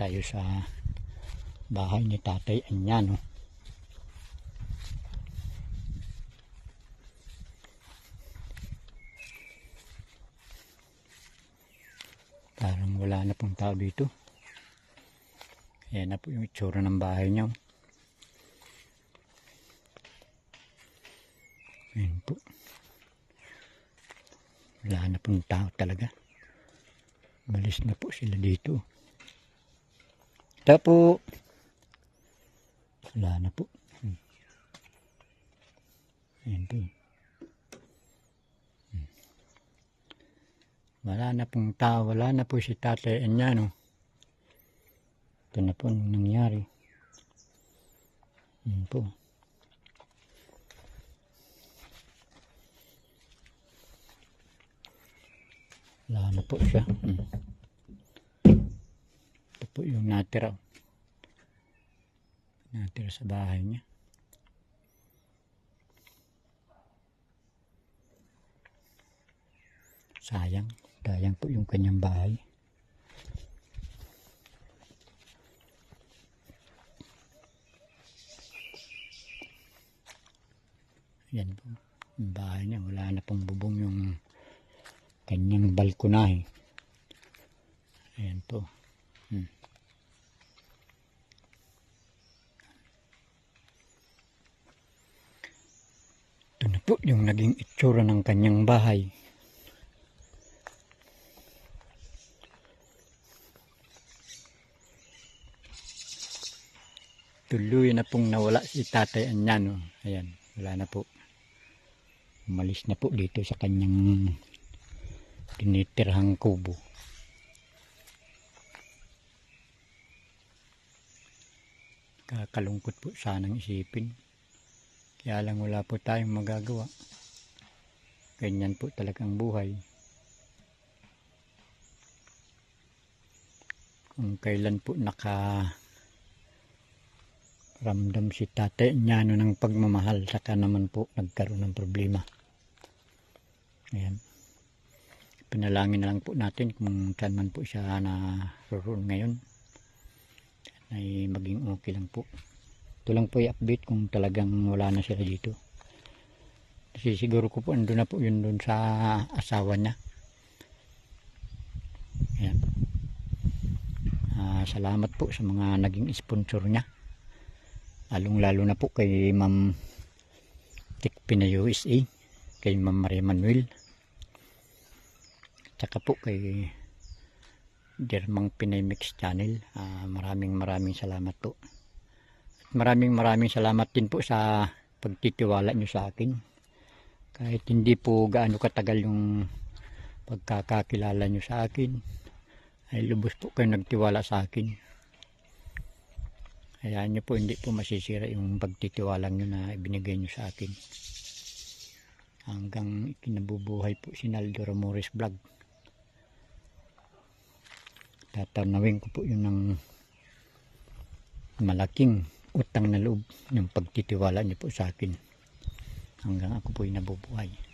tayo sa bahay ni Tatay Anyano. Parang wala na pong tao dito. Ayan na po yung itsura ng bahay niya. Ayan po. Wala na pong tao talaga. Malis na po sila dito. Ito po. Wala na po. Hmm. Ayan po. Hmm. Wala na pong tao. Wala na po si Tatay Anyano. Ito na po ang nangyari. Ayan po. Wala na po siya. Hmm. Po yung natira. Natira sa bahay niya. Sayang. Sayang po yung kanyang bahay. Yan po. Yung bahay niya. Wala na pong bubong yung kanyang balkonahe. Ayan po. Hmm. Ito na po yung naging itsura ng kanyang bahay. Tuloy na pong nawala si Tatay Anyano. Ayan, wala na po. Umalis na po dito sa kanyang tinitirhang kubo. Kakalungkot po sanang isipin. Kaya lang wala po tayong magagawa. Ganyan po talagang buhay. Kung kailan po naka ramdam si tate niya no ng pagmamahal saka naman po nagkaroon ng problema. Ayan panalangin na lang po natin kung saan man po siya na roon ngayon ay maging okay lang po ito lang po i-update kung talagang wala na sila dito kasi siguro ko po ando na po yun doon sa asawa niya Ayan. Ah, salamat po sa mga naging sponsor niya lalong lalo na po kay ma'am Tikpina USA kay ma'am Maria Manuel Tsaka po kay Dermang Pinay Mix Channel. Ah, maraming maraming salamat po. Maraming maraming salamat din po sa pagtitiwala nyo sa akin. Kahit hindi po gaano katagal yung pagkakakilala nyo sa akin, ay lubos po kayo nagtiwala sa akin. Hayaan nyo po hindi po masisira yung pagtitiwala nyo na ibinigay nyo sa akin. Hanggang ikinabubuhay po si Naldo Ramores Vlog tatanawin ko po yun ng malaking utang na loob yung pagtitiwala niyo po sa akin. Hanggang ako po ay nabubuhay